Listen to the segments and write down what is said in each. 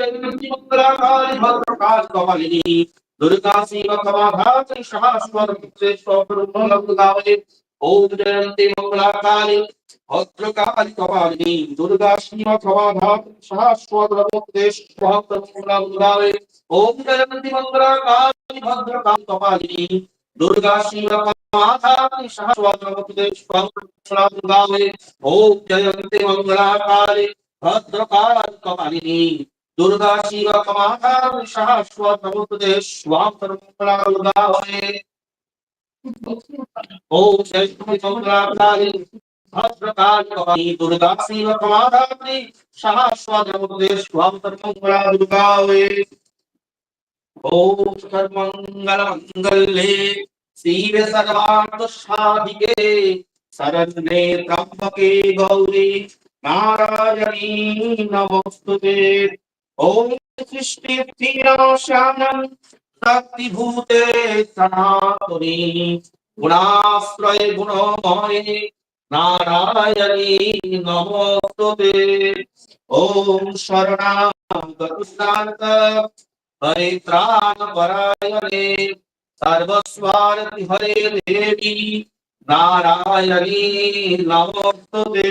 जयन्ती मंगलाकाली भद्रकाली कपालिनी दुर्गा शिव क्षमाधात्री सहस्वर गावे ओम जयन्ती मंगलाकाली भद्रकाली कपालिनी दुर्गा शिव क्षमाधात्री सहस्वर गावे ओम जयन्ती मंगलाकाली भद्रकाली कपालिनी দুর্গা শিব কমাতা শাশ্বত নমোতে স্বাম সর্বমঙ্গলা দুর্গা হয়ে। ওম শ্রেষ্ঠম সঙ্গলাকারি ভদ্রকালী দুর্গা শিব কমাতা শাশ্বত নমোতে স্বাম সর্বমঙ্গলা দুর্গা হয়ে। ওম সর্বমঙ্গল মঙ্গলে শিব সর্বার্থ সাধিকে শরণে ত্রম্বকে গৌরী নারায়ণী নমস্তুতে शरण्ये त्र्यंबके गौरी नारायणी नमोस्तुते ओम सृष्टि श्यामं शक्तिभूते सनातनी गुणाश्रय गुणमये नारायणी नमोस्तुते ओम शरणागतुष्टान्त परित्राण परायणे सर्वस्वार्थि हरे देवी नारायणी नमोस्तुते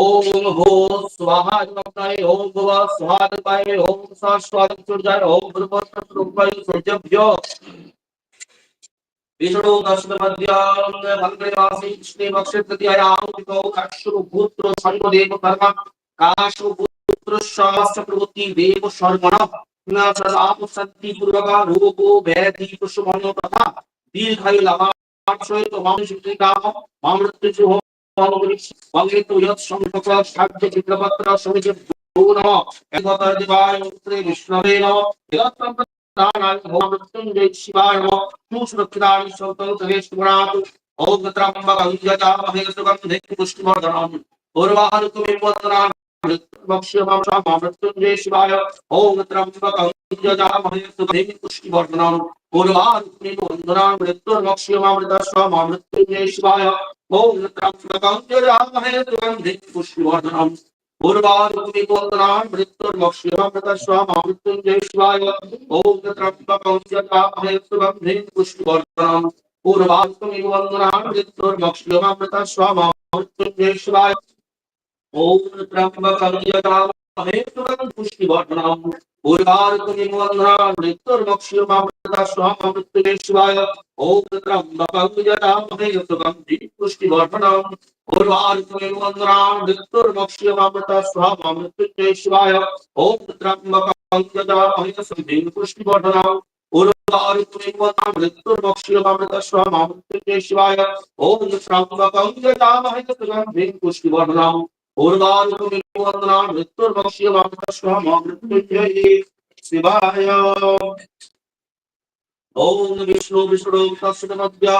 ओम हो स्वाहा नमः ओम भव स्वाहा नमः ओम सा स्वाहा सूर्याय ओम भूर्भुव स्वरूपाय सूर्यभ्यो विष्णु दर्शन मध्याम भद्रवासी कृष्णे पक्षे तृतीयायाम तो काश्रु पुत्र सर्वदेव कर्म काश्रु पुत्र शास्त्र प्रवृत्ति देव शर्मण न सदाप सत्ति पूर्वका रोगो व्याधि पुष्पमनो तथा दीर्घायु लभाक्षय तो मानुषिक काम मामृत्यु वंगितु यत् বঙ্গের বৃহৎ সংখ্যক সাহিত্য চিত্রপত্র সমিতির ভুবন দেবায় বিষ্ণবে নম দানানি হোম মৃত্যুঞ্জয় শিবায় নম সুসুরক্ষিতানি সৌতরে সুরাত ঔম গত্রাম্বা গঞ্জতা মহেগতকম ধেকি পুষ্টিবর্ধনম পূর্বাহনুকুমিম বন্দনা মৃত্যুভক্ষ্যমাম মৃত্যুঞ্জয় শিবায় ঔম গত্রাম্বা पुष्टिवर्धनम् उर्वारुकमिवदनान् मृत्युर्भक्ष्यमामृतस्वमामृत्युञ्जय शिवाय ओम त्र्यंबकं यजामहे सुगन्धे पुष्टिवर्धनम् पूर्वारुकमिवदनान् मृत्युर्भक्ष्यमामृतस्वमामृत्युञ्जय शिवाय ओम त्र्यंबकं यजामहे सुगन्धे पुष्टिवर्धनम् पूर्वारुकमिवदनान् मृत्युर्भक्ष्यमामृतस्वमामृत्युञ्जय शिवाय ओम त्र्यंबकं यजामहे सुगन्धे पुष्टिवर्धनम् पूर्वारुकमिवदनान् मृत्युर्भक्ष्यमामृतस्वमामृत्युञ्जय शिवाय ओम त्र्यंबकं यजामहे सुगन्धे पुष्टिवर्धनम् पूर्वारुकमिवदनान् मृत्युर्भक्ष्यमामृतस्वमामृत्युञ्जय शिवाय ओम त्र्यंबकं यजामहे सुगन्धे पुष्टिवर्धनम् पूर्वारुकमिवदनान् मृत्युर्भक्ष्यमामृतस्वमामृत्युञ्जय शिवाय ओम त्र्यंबकं यजामहे सुगन्धे पुष्टिवर्धनम् पूर्वारुकमिवदनान् मृत्युर्भक्ष्यमामृतस्वमामृत्युञ्जय शिवाय ओम विष्णु विष्णु तस्मद्या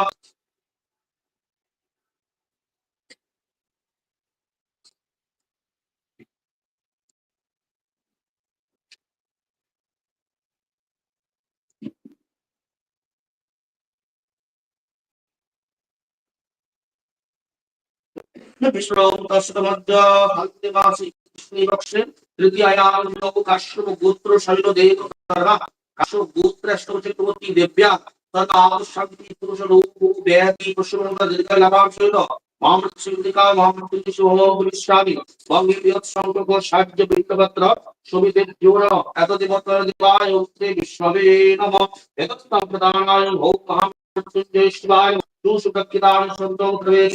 విష్ణుం తస్త మధ్య హంతివాసి కృష్ణీవక్షే తృతీయాయాం లోక కాశ్యప గోత్ర శైల దేవ కర్మ కాశ్యప గోత్ర అష్టవచక్రవర్తి దేవ్య తన ఆవశ్యకతి పురుష రూపు వేది పురుషమంత దీర్ఘ లభాంశుల మామృత్యుదికా మామృత్యుషు హోమిష్యామి వంగి బృహత్ సంఖ్యక సాధ్య బిందపత్ర সবিতে জোর এত দেবতর দেবায় উত্তে বিশ্ববে নমঃ এতৎ প্রদানায় ভৌকাম মৃত্যুঞ্জয় শিবায় দুষু প্রকৃতান সন্তম প্রবেশ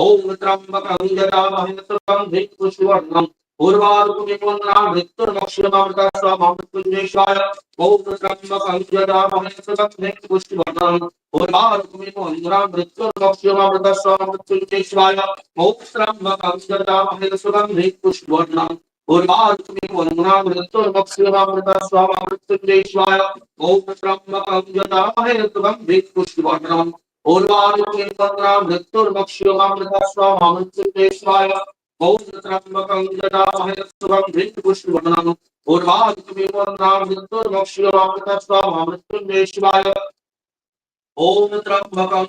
ओम त्र्यंबकं यजामहे सर्वं धृत्कुशवर्णं पूर्वारुकुमिन्वन्नामृत्युर्मक्षमामृता स्वामामृत्युञ्जेश्वाय ओम त्र्यंबकं यजामहे सर्वं धृत्कुशवर्णं पूर्वारुकुमिन्वन्नामृत्युर्मक्षमामृता स्वामृत्युञ्जेश्वाय ओम ओम पूर्वानुचिन्तन्द्रा मृत्युर्मक्ष्योमामृतस्वामानुचितेश्वाय गौरत्रम्बकं जडामहेत्सुभं धृतपुष्पवदनं पूर्वादिकविमन्द्रा मृत्युर्मक्ष्योमामृतस्वामामृत्युन्वेशिवाय ॐ त्र्यम्बकं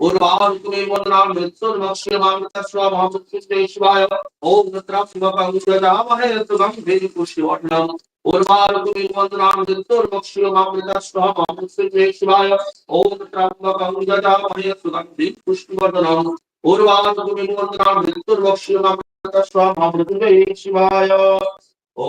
उर्वारुकुमिवन्नामृत्सुर्मक्षिणमामृतस्वामहमृतस्तेष्वाय उर्वारुकुमिवन्नामृत्सुर्मक्षिणमामृतस्वामहमृतस्तेष्वाय ॐ त्राम्बकमुदजामहे सुगन्धिं पुष्टिवर्धनम् शिवाय। ॐ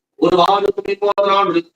তুমি পদান ঋত্য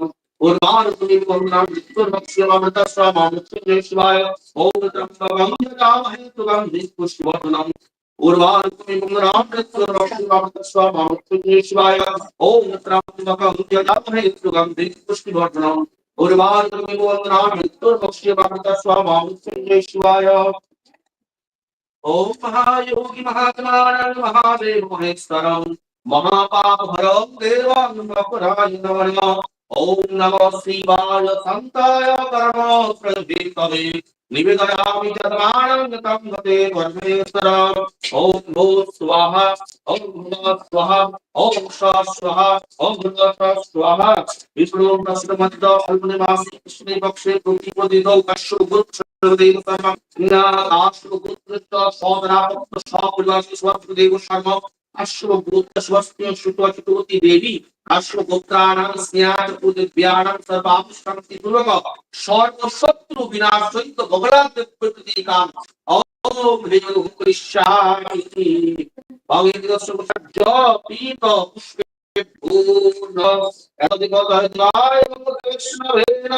यजामहेसुगं हृत्पुष्पर्णः पूर्वानुकुलीवन्नां मृत्युर्मक्षीयमामृतस्वामृत्युञ्जय शिवाय ॐ त्र्यम्बकं यजामहे सुगं निष्पुष्टिवर्धनम् पूर्वानुकुलीवन्नां मृत्युर्मक्षीयमामृतस्वामृत्युञ्जय शिवाय ॐ त्र्यम्बकं यजामहे सुगं निष्पुष्टिवर्धनम् पूर्वानुकुलीवन्नां मृत्युर्मक्षीयमामृतस्वामृत्युञ्जय शिवाय ॐ महायोगी महात्मानं महादेव महेश्वरं महापापहरं देवां ওম নমঃ শিবায় সন্তায় কর্মশ্রদ্ধি তবে নিবেদয়ামি জন্মানন্দতম গতে পরমেশ্বর। ওম ভূ স্বাহা, ওম ভূম স্বাহা, ওম শ স্বাহা, ওম ভূম স্বাহা। বিষ্ণু প্রস্তমদ্দ ফলমনে মাসি কৃষ্ণে পক্ষে প্রতিপদিত কাশ্যু গুচ্ছ দেব শর্মা। না কাশ্যু গুচ্ছ সদরা ভক্ত সব পরিবার সব দেব শর্মা। అశ్వభూతస్వస్తి శుక్లచతుతి దేవి అశ్వగోత్రాణం స్నేహాచతుర్భ్యాణం సర్వాపుష్కంతి దుర్గ సర్వశత్రు వినాశైత బగలాద్య ప్రకృతి కామ ఓం హ్రీం ఓం కృష్ణామి భవేంద్ర సుభద్ర పీత పుష్పే భూన ఎదిగోదాయ కృష్ణ వేణ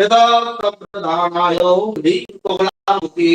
యదా ప్రదానాయ హ్రీం బగలాముఖి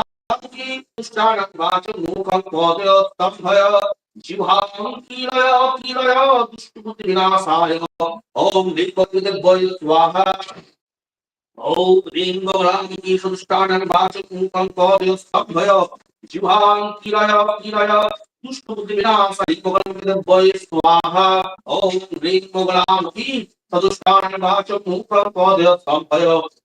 दुष्टबुद्धिनाशाय ॐ लिङ्गदेवय स्वाहा ॐ लिङ्गरामि संष्टानवाचकं कौर्य स्तम्भय जिह्वां किरय किरय दुष्टबुद्धिविनाशाय लिङ्गदेवय स्वाहा ॐ लिङ्गरामि सदुष्टानवाचकं कौर्य स्तम्भय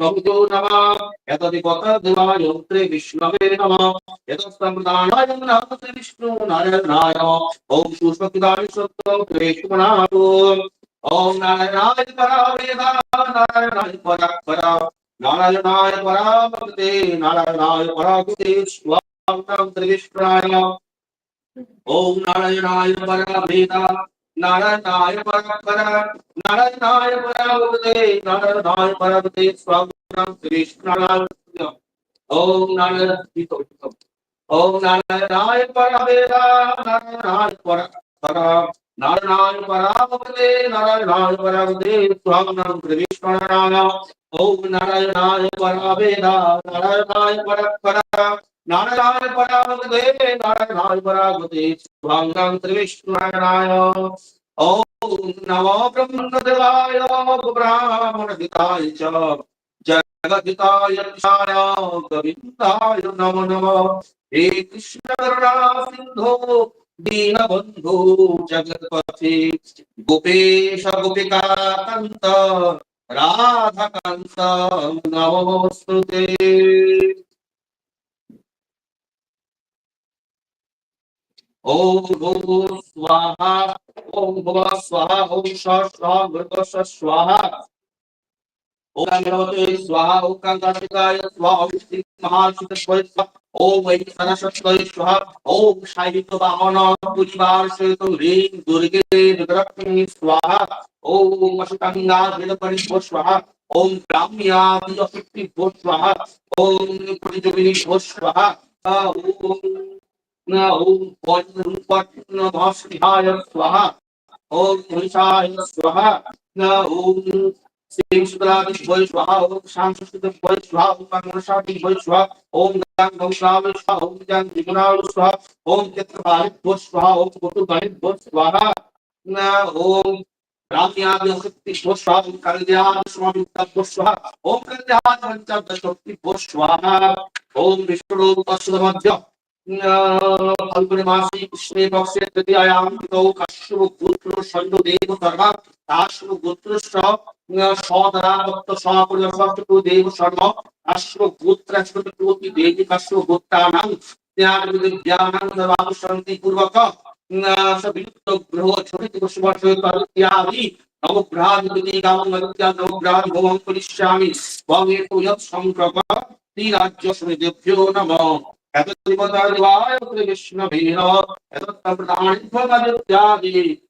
কবিতো নমঃ। এতদিপতদ্বায় যন্ত্রে বিষ্ণবে নমঃ। এতস্তম্প্রদানায় নমস্তে বিষ্ণু নারায়ণায় ওম সুষ্পতিদানি সত্যং ক্লেশমনাতো ওম নারায়ণায় পরাবেদা নারায়ণায় পরাপরা নারায়ণায় পরাভক্তে নারায়ণায় পরাভক্তে স্বাম ত্রিবিষ্ণায়। ওম নারায়ণায় পরাবেদা নারায়ণায় পরাভক্তে নারায়ণায় পরাভক্তে স্বাম ত্রিবিষ্ণায় ওম নারায়ণ ওম নারায়ণায় পরাবেদা নারায়ণায় পরাপরা নারায়ণায় পরাভক্তে নারায়ণায় পরাভক্তে স্বাম ত্রিবিষ্ণায় ওম নারায়ণায় পরাবেদা নারায়ণায় পরাপরা নারায়ণায় পরাভক্তে নারায়ণায় পরাভক্তে স্বাম ত্রিবিষ্ণায় ওম নমো ব্রহ্মদেবায় ব্রাহ্মণহিতায় চ জগদিতায় ঋষায় গোবিন্দায় নমো নমঃ হে কৃষ্ণ করুণা সিন্ধু দীনবন্ধু জগৎপথে। গোপেশ গোপিকা কান্ত রাধাকান্ত নমস্তুতে। ওম ভূ স্বাহা, ওম ভুব স্বাহা, ওম স্ব স্ব মৃত স্বাহা। ओम गणपते स्वाहा ओम गणपतिकाय स्वाहा ओम श्री महाशिवाय स्वाहा ओम वै सरस्वती स्वाहा ओम साहित्य वाहन परिवार सहित ह्रीं दुर्गे रुद्रक्ष्मी स्वाहा ओम अष्टांगा वेदपरिष्व स्वाहा ओम ग्राम्यादि शक्ति स्वाहा ओम प्रतिजोगिनी स्वाहा ओम ओम पद्मपद्मभास्याय स्वाहा ओम मनीषाय स्वाहा ओम श्रीं शुक्लादि वैश्वः ॐ शां संस्कृत वैश्वः ॐ काङ्गुषादि वैश्वः ॐ गां गौशावल स्वाहा ॐ गां त्रिगुणावल स्वाहा ॐ चक्रवालित भो स्वाहा ॐ कुटुगालित भो स्वाहा ॐ राम्यादि शक्ति भो स्वाहा ॐ कर्द्याद स्वामी भो स्वाहा ॐ कर्द्याद पंचाद शक्ति भो स्वाहा ॐ विष्णुरूप सुधमध्य अल्पनिवासी कृष्णे पक्षे तृतीयायां पितौ कश्यप पुत्र षण्डो देव सर्वा দেব ধর্মা কাশ্যপ পুত্র সদরা ভক্ত সপরিবর্তক দেব শর্ম কাশ্যপ পুত্র শ্রুতি দেবী কাশ্যপ পুত্রানাং জ্ঞান বিদ্যানাং সর্বাপু শান্তি পূর্বক সবিলুপ্ত গ্রহ ছোটিত বসবাস ইত্যাদি নবগ্রহাধিপতি গামমত্যা নবগ্রহাধি ভবং করিষ্যামি। ভবে তুয়ৎ সংক্রক ত্রিরাজ্য সমিদেভ্যো নমঃ। এতদিবতায় কৃষ্ণভীর এতত্প্রদানিত্বমদিত্যাদি নবগ্রহেদ্ধূর্ণ শুষ্কপিতানি সন্ত দ্রবেষ্মনাতু রবে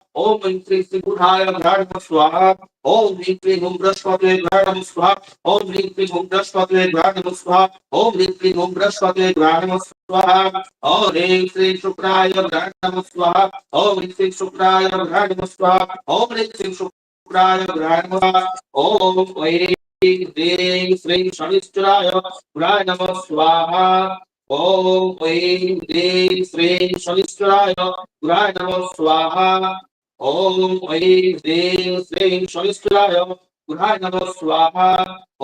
ओम ऐं श्री श्री बुधाय नमः स्वाहा ओम ह्रीं क्लीं ओम बृहस्पतये नमः स्वाहा ओम ह्रीं क्लीं ओम बृहस्पतये नमः स्वाहा ओम ह्रीं क्लीं ओम बृहस्पतये नमः स्वाहा ओम ह्रीं श्री शुक्राय नमः स्वाहा ओम ह्रीं श्री शुक्राय नमः स्वाहा ओम ह्रीं श्री शुक्राय नमः ओम वैरे ह्रीं श्रीं शनिश्चराय नमः स्वाहा ओम ऐं ह्रीं श्रीं शनिश्चराय नमः स्वाहा ओम ऐं ह्रीं श्रीं शनिश्चराय नमः स्वाहा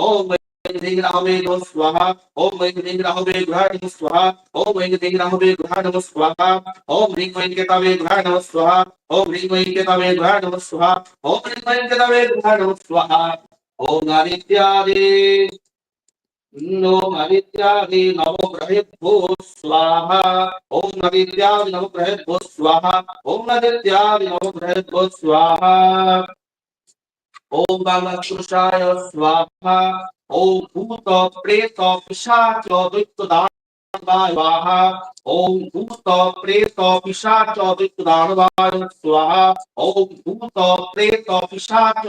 ओम ऐं ह्रीं राहवे नमः स्वाहा ओम ऐं ह्रीं राहवे नमः स्वाहा ओम ऐं ह्रीं राहवे नमः स्वाहा ओम ह्रीं ऐं केतवे नमः स्वाहा ओम ह्रीं ऐं केतवे नमः स्वाहा ओम ह्रीं ऐं केतवे नमः स्वाहा ओम आदित्यादि नो आदित्यादि नमो ग्रहेभ्यो स्वाहा ओम आदित्यादि नमो ग्रहेभ्यो स्वाहा ओम आदित्यादि नमो ग्रहेभ्यो स्वाहा ओम बालकृष्णाय स्वाहा ओम भूत प्रेत पिशाच दैत्य स्वाहा ओम भूत प्रेत पिशाच स्वाहा। ओम भूत प्रेत पिशाच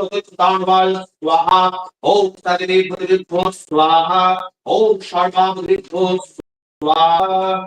स्वाहा। ओम स्वाहा। ओम स्वाहा।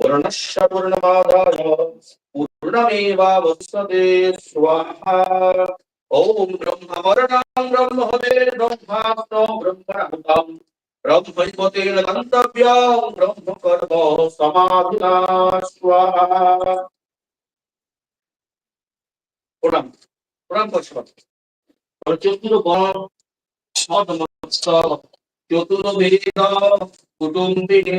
पूर्णस्य पूर्णमादाय पूर्णमेवावसते स्वाहा ॐ ब्रह्मवर्णं ब्रह्महवे ब्रह्मास्तो ब्रह्मणहुतं ब्रह्मैवतेन गन्तव्यं ब्रह्मकर्म समाधिना स्वाहा প্রণাম প্রণাম করছি চতুর্বর্ণ সদমস্ত চতুর্বেদ কুটুম্বিনী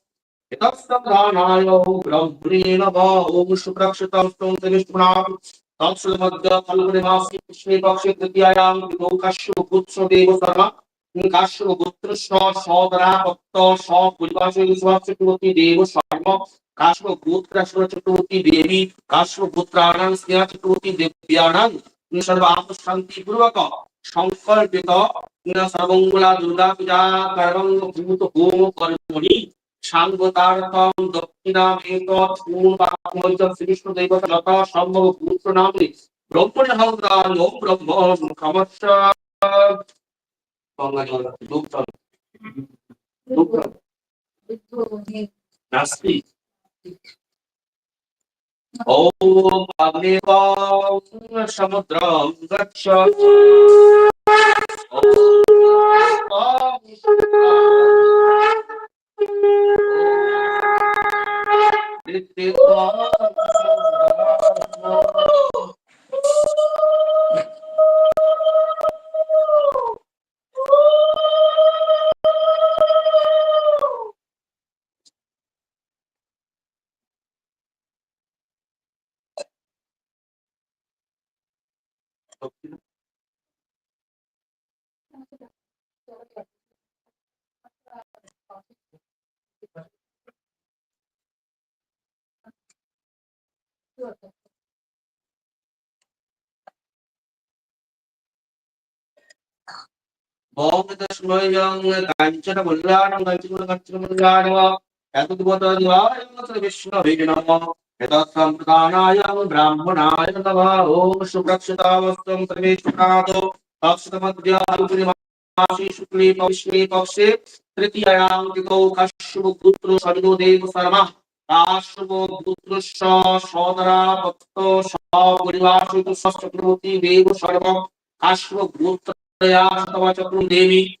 यतस्तदानाय ब्रह्मणे नमः ॐ शुक्रक्षतं विष्णुनाम तत्समद्य फल्गुणमासे कृष्णे पक्षे तृतीयायां विदो काश्यपुत्रदेव शर्मा काश्यपुत्रस्य सदरा भक्त स परिवासे चक्रवर्ती देव शर्मा काश्यपुत्र चक्रवर्ती देवी काश्यपुत्राणां स्नेह चक्रवर्ती देव्याणां सर्वाप शांति पूर्वक সংকল্পিত সর্বঙ্গলা দুর্গা পূজা কারণ ভূত হোম কর্মণি সাঙ্গতার্থম দক্ষিণামেত পূর্বাত্মৈতম শ্রীকৃষ্ণ দেবতা যথা সম্ভব পুত্র নামে ব্রহ্মণে হওদান ওম ব্রহ্ম মুখমস্য গঙ্গা জল দুগ্ধ দুগ্ধ নাস্তি। ওম অগ্নেব সমুদ্রম গচ্ছ। ওম स्वयं काञ्चन मुल्लानं काञ्चन काञ्चन मुल्लानव एतद्वत दिवायत्र विष्णुभिर्नम यतस्वं प्रदानाय ब्राह्मणाय नमः ॐ सुप्रक्षितावस्तं सर्वेश्वरादो पक्षतमद्याशि शुक्ले पविष्णे देव सर्मः काश्यपगुत्रश्च देवी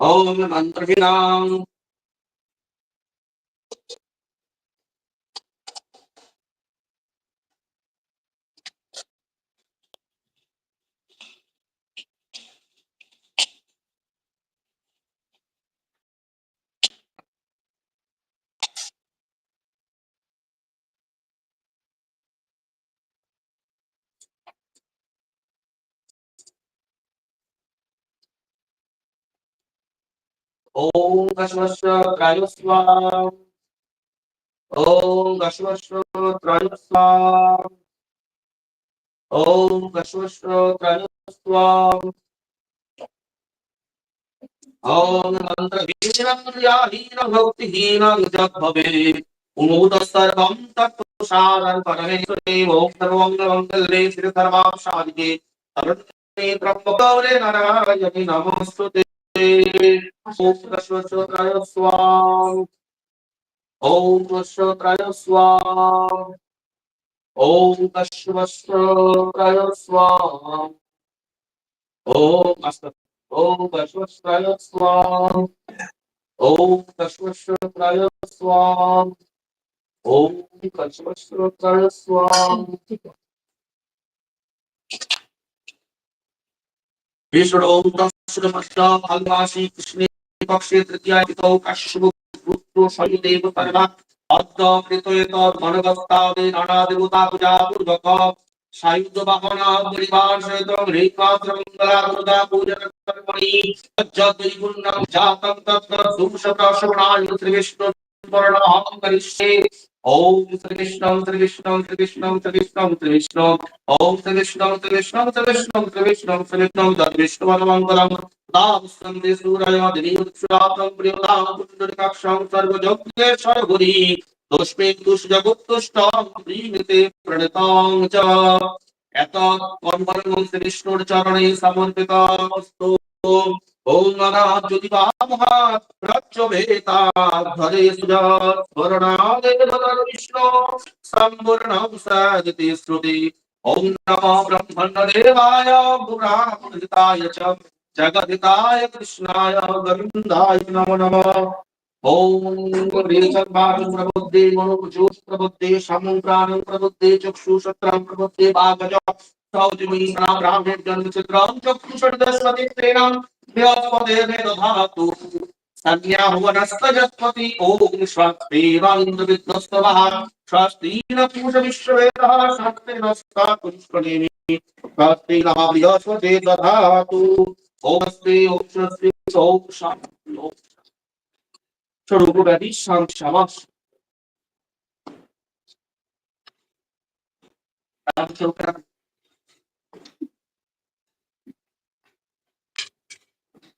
ओम मंत्रहीनाम ओम दशवस्त्र त्रायुस्वा ओम दशवस्त्र त्रायुस्वा ओम दशवस्त्र त्रायुस्वा ओम मंत्र हीनं याहीन भक्तिहीन युजत् भवे उमोद सर्वं तत्प्रसादं परमेश्वरे ओम सर्वं मंगले श्री सर्वां शादिके तरुणे ब्रह्मगौरे नारायणि नमोस्तुते ओम दशवस्त्राय स्वाम ओम दशवस्त्राय स्वाम ओम दशवस्त्राय स्वाम ओम अस्त ओम दशवस्त्राय स्वाम ओम दशवस्त्राय स्वाम ओम दशवस्त्राय स्वाम কৃষ্ণে পক্ষে তৃতীয় কাশ্যপ পুত্র শনিদেব পরমাত অদ্য কৃতয়েত মনবস্তাবে নানা দেবতা পূজা পূর্বক সায়ুধ বাহন পরিবার সহিত রেখাত্র মঙ্গলা जातं तत्र दूषप्रश्रवणाय श्री विष्णु वर्णहं करिष्ये ओम श्री कृष्ण श्री कृष्ण श्री कृष्ण श्री कृष्ण श्री विष्णु ओम श्री कृष्ण श्री कृष्ण श्री कृष्ण श्री विष्णु श्री विष्णु तद् विष्णु मंगलम तां स्कन्दे सूरय दिनीक्षुरातं प्रियतां पुण्डरीकाक्षां सर्वजोग्येश्वर गुरी दोष्मे दुष्जगुत्तुष्टां प्रीमिते प्रणतां च एतत् कर्मणं श्रीविष्णुर चरणे समर्पितमस्तु ॐ अनाज्योतिपामहात् प्रच्यभेता धरे सुजात् स्मरणादेव विष्णु सम्पूर्णं सदिति श्रुति ॐ नमो ब्रह्मण्डदेवाय पुराणहिताय च जगदिताय कृष्णाय गोविन्दाय नमो नमः ॐ वीरचर्माणं प्रबुद्धे मनोजोष प्रबुद्धे शमं प्राणं प्रबुद्धे चक्षुषत्रं प्रबुद्धे वागज सौजमयी ब्राह्मणे जन्मचित्रं चक्षुषड्दशमतित्रेण बृहस्पतिर्मे दधातु संज्ञाहुवनस्तजत्पति ॐ स्वस्तिरन्द्रविद्वस्तवः स्वस्तिन पूषविश्ववेदः स्वस्तिरस्ता पुष्पनेमि स्वस्ति नः बृहस्पति दधातु ओमस्ते ॐ स्वस्ति ॐ शान्ति ॐ स्वरूप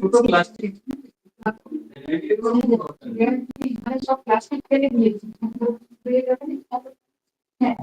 ছোট প্লাস্টিক মানে সব প্লাস্টিক ফেলে দিয়েছি হয়ে যাবে হ্যাঁ